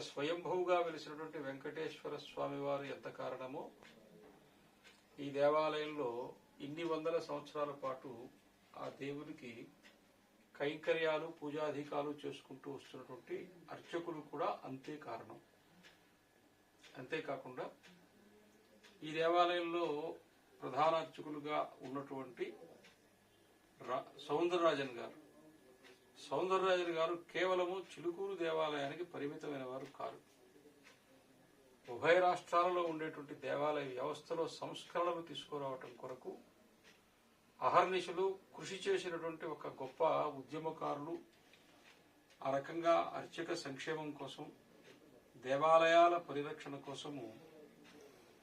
స్వయంభువుగా వెలిసినటువంటి వెంకటేశ్వర స్వామి వారు ఎంత కారణమో ఈ దేవాలయంలో ఇన్ని వందల సంవత్సరాల పాటు ఆ దేవునికి కైంకర్యాలు పూజాధికాలు చేసుకుంటూ వస్తున్నటువంటి అర్చకులు కూడా అంతే కారణం. అంతేకాకుండా ఈ దేవాలయంలో ప్రధాన అర్చకులుగా ఉన్నటువంటి రా- సౌందరరాజన్ గారు సౌందరరాజన్ గారు కేవలము చిలుకూరు దేవాలయానికి పరిమితమైన వారు కారు. ఉభయ రాష్ట్రాలలో ఉండేటువంటి దేవాలయ వ్యవస్థలో సంస్కరణలు తీసుకురావటం కొరకు అహర్నిశలు కృషి చేసినటువంటి ఒక గొప్ప ఉద్యమకారులు ఆ రకంగా అర్చక సంక్షేమం కోసం దేవాలయాల పరిరక్షణ కోసము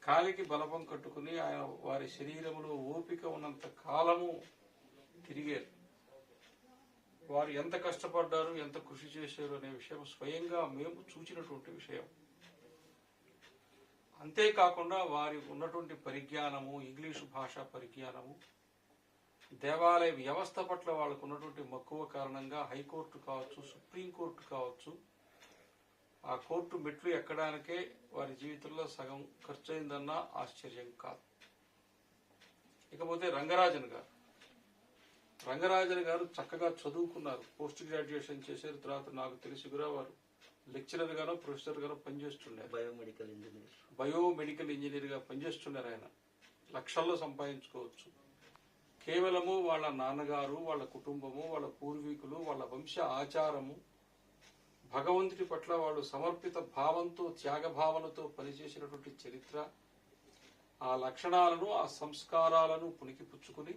కాలికి బలపం కట్టుకుని ఆయన వారి శరీరములో ఓపిక ఉన్నంత కాలము తిరిగారు. వారు ఎంత కష్టపడ్డారు ఎంత కృషి చేశారు అనే విషయం స్వయంగా మేము చూచినటువంటి విషయం. అంతేకాకుండా వారి ఉన్నటువంటి పరిజ్ఞానము ఇంగ్లీషు భాష పరిజ్ఞానము దేవాలయ వ్యవస్థ పట్ల వాళ్ళకు ఉన్నటువంటి మక్కువ కారణంగా హైకోర్టు కావచ్చు సుప్రీంకోర్టు కావచ్చు ఆ కోర్టు మెట్లు ఎక్కడానికే వారి జీవితంలో సగం ఖర్చు అయిందన్నా ఆశ్చర్యం కాదు. ఇకపోతే రంగరాజన్ గారు రంగరాజన్ గారు చక్కగా చదువుకున్నారు. పోస్ట్ గ్రాడ్యుయేషన్ చేశారు. తర్వాత నాకు తెలిసి కూడా వారు లెక్చరర్ గానో ప్రొఫెసర్ గానో పనిచేస్తుండారు బయోమెడికల్ ఇంజనీర్. బయోమెడికల్ ఇంజనీర్గా పనిచేస్తున్నారు ఆయన. లక్షల్లో సంపాదించుకోవచ్చు. కేవలము వాళ్ళ నాన్నగారు వాళ్ళ కుటుంబము వాళ్ళ పూర్వీకులు వాళ్ళ వంశ ఆచారము భగవంతుడి పట్ల వాళ్ళు సమర్పిత భావంతో త్యాగ భావనతో పనిచేసినటువంటి చరిత్ర ఆ లక్షణాలను ఆ సంస్కారాలను పుణికిపుచ్చుకుని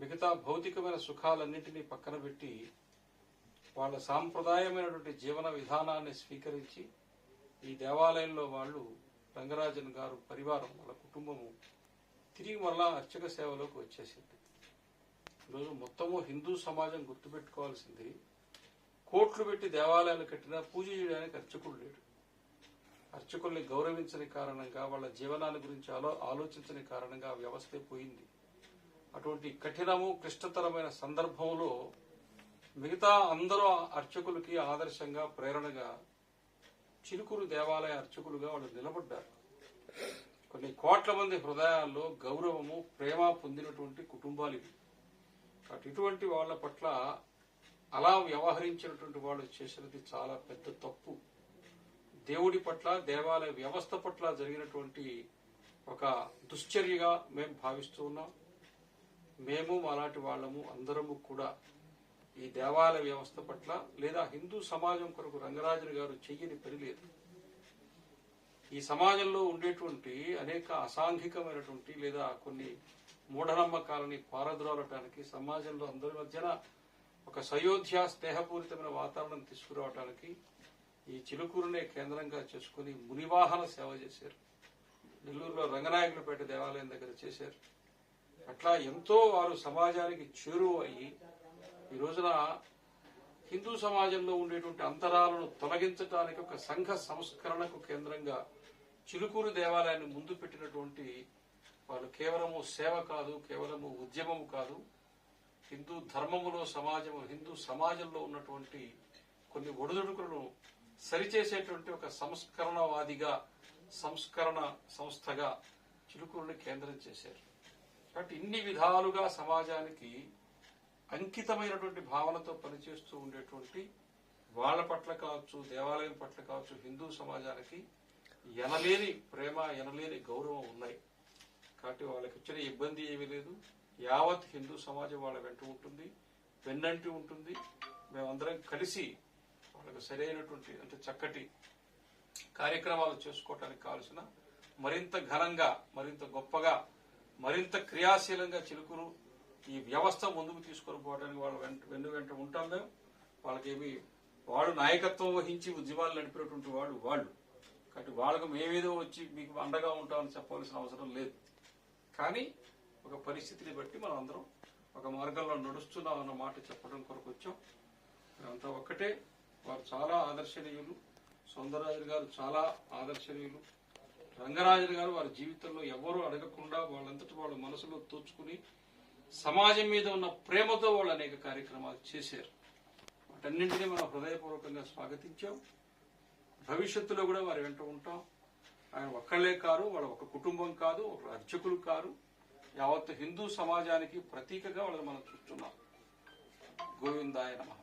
మిగతా భౌతికమైన సుఖాలన్నింటినీ పక్కన పెట్టి వాళ్ళ సాంప్రదాయమైనటువంటి జీవన విధానాన్ని స్వీకరించి ఈ దేవాలయంలో వాళ్ళు రంగరాజన్ గారు పరివారం వాళ్ళ కుటుంబము తిరిగి మరలా అర్చక సేవలోకి వచ్చేసింది. ఈరోజు మొత్తము హిందూ సమాజం గుర్తుపెట్టుకోవాల్సింది కోట్లు పెట్టి దేవాలయాలు కట్టినా పూజ చేయడానికి అర్చకుడు లేడు. అర్చకుల్ని గౌరవించని కారణంగా వాళ్ళ జీవనాన్ని గురించి ఆలో ఆలోచించని కారణంగా వ్యవస్థ వ్యవస్థే పోయింది. అటువంటి కఠినము క్లిష్టతరమైన సందర్భంలో మిగతా అందరూ అర్చకులకి ఆదర్శంగా ప్రేరణగా చిలుకూరు దేవాలయ అర్చకులుగా వాళ్ళు నిలబడ్డారు. కొన్ని కోట్ల మంది హృదయాల్లో గౌరవము ప్రేమ పొందినటువంటి కుటుంబాలు ఇవి. కాబట్టి ఇటువంటి వాళ్ళ పట్ల అలా వ్యవహరించినటువంటి వాళ్ళు చేసినది చాలా పెద్ద తప్పు. దేవుడి పట్ల దేవాలయ వ్యవస్థ పట్ల జరిగినటువంటి ఒక దుశ్చర్యగా మేము భావిస్తూ ఉన్నాం. మేము అలాంటి వాళ్ళము అందరము కూడా ఈ దేవాలయ వ్యవస్థ పట్ల లేదా హిందూ సమాజం కొరకు రంగరాజన్ గారు చెయ్యని పని లేదు. ఈ సమాజంలో ఉండేటువంటి అనేక అసాంఘికమైనటువంటి లేదా కొన్ని మూఢనమ్మకాలని పారద్రోలటానికి సమాజంలో అందరి మధ్యన ఒక సయోధ్య స్నేహపూరితమైన వాతావరణం తీసుకురావటానికి ఈ చిలుకూరునే కేంద్రంగా చేసుకుని మునివాహన సేవ చేశారు. నెల్లూరులో రంగనాయకులపేట దేవాలయం దగ్గర చేశారు. అట్లా ఎంతో వారు సమాజానికి చేరువ అయ్యి ఈ రోజున హిందూ సమాజంలో ఉండేటువంటి అంతరాలను తొలగించడానికి ఒక సంఘ సంస్కరణకు కేంద్రంగా చిలుకూరు దేవాలయాన్ని ముందు పెట్టినటువంటి వాళ్ళు కేవలము సేవ కాదు కేవలము ఉద్యమము కాదు. హిందూ ధర్మములో సమాజము హిందూ సమాజంలో ఉన్నటువంటి కొన్ని ఒడిదుడుకులను సరిచేసేటువంటి ఒక సంస్కరణవాదిగా సంస్కరణ సంస్థగా చిలుకూరుని కేంద్రం చేశారు. కాబట్టి ఇన్ని విధాలుగా సమాజానికి అంకితమైనటువంటి భావనతో పనిచేస్తూ ఉండేటువంటి వాళ్ళ పట్ల కావచ్చు దేవాలయం పట్ల కావచ్చు హిందూ సమాజానికి ఎనలేని ప్రేమ ఎనలేని గౌరవం ఉన్నాయి. కాబట్టి వాళ్ళకి వచ్చిన ఇబ్బంది ఏమీ లేదు. యావత్ హిందూ సమాజం వాళ్ళ వెంట ఉంటుంది వెన్నంటి ఉంటుంది. మేమందరం కలిసి వాళ్ళకు సరైనటువంటి అంటే చక్కటి కార్యక్రమాలు చేసుకోవటానికి కావలసిన మరింత ఘనంగా మరింత గొప్పగా మరింత క్రియాశీలంగా చిలుకురు ఈ వ్యవస్థ ముందుకు తీసుకొని పోవడానికి వాళ్ళ వెంట వెన్ను వెంట ఉంటాం మేము. వాళ్ళకేమి వాళ్ళు నాయకత్వం వహించి ఉద్యమాలు నడిపినటువంటి వాళ్ళు వాళ్ళు. కాబట్టి వాళ్ళకు మేమేదో వచ్చి మీకు అండగా ఉంటామని చెప్పవలసిన అవసరం లేదు. కానీ ఒక పరిస్థితిని బట్టి మనం అందరం ఒక మార్గంలో నడుస్తున్నాం అన్న మాట చెప్పడం కొరకు వచ్చాం. అంతా ఒక్కటే. వారు చాలా ఆదర్శనీయులు. సౌందరరాజు గారు చాలా ఆదర్శనీయులు. రంగరాజు గారు వారి జీవితంలో ఎవరు అడగకుండా వాళ్ళంతటి వాళ్ళ మనసులో తోచుకుని సమాజం మీద ఉన్న ప్రేమతో వాళ్ళు అనేక కార్యక్రమాలు చేశారు. వాటన్నింటినీ మనం హృదయపూర్వకంగా స్వాగతించాం. భవిష్యత్తులో కూడా వారి వెంట ఉంటాం. ఆయన ఒక్కళ్ళే కారు వాళ్ళ ఒక కుటుంబం కాదు ఒక అర్చకులు కారు. యావత్ హిందూ సమాజానికి ప్రతీకగా వాళ్ళని మనం చూస్తున్నాం. గోవిందాయ మహా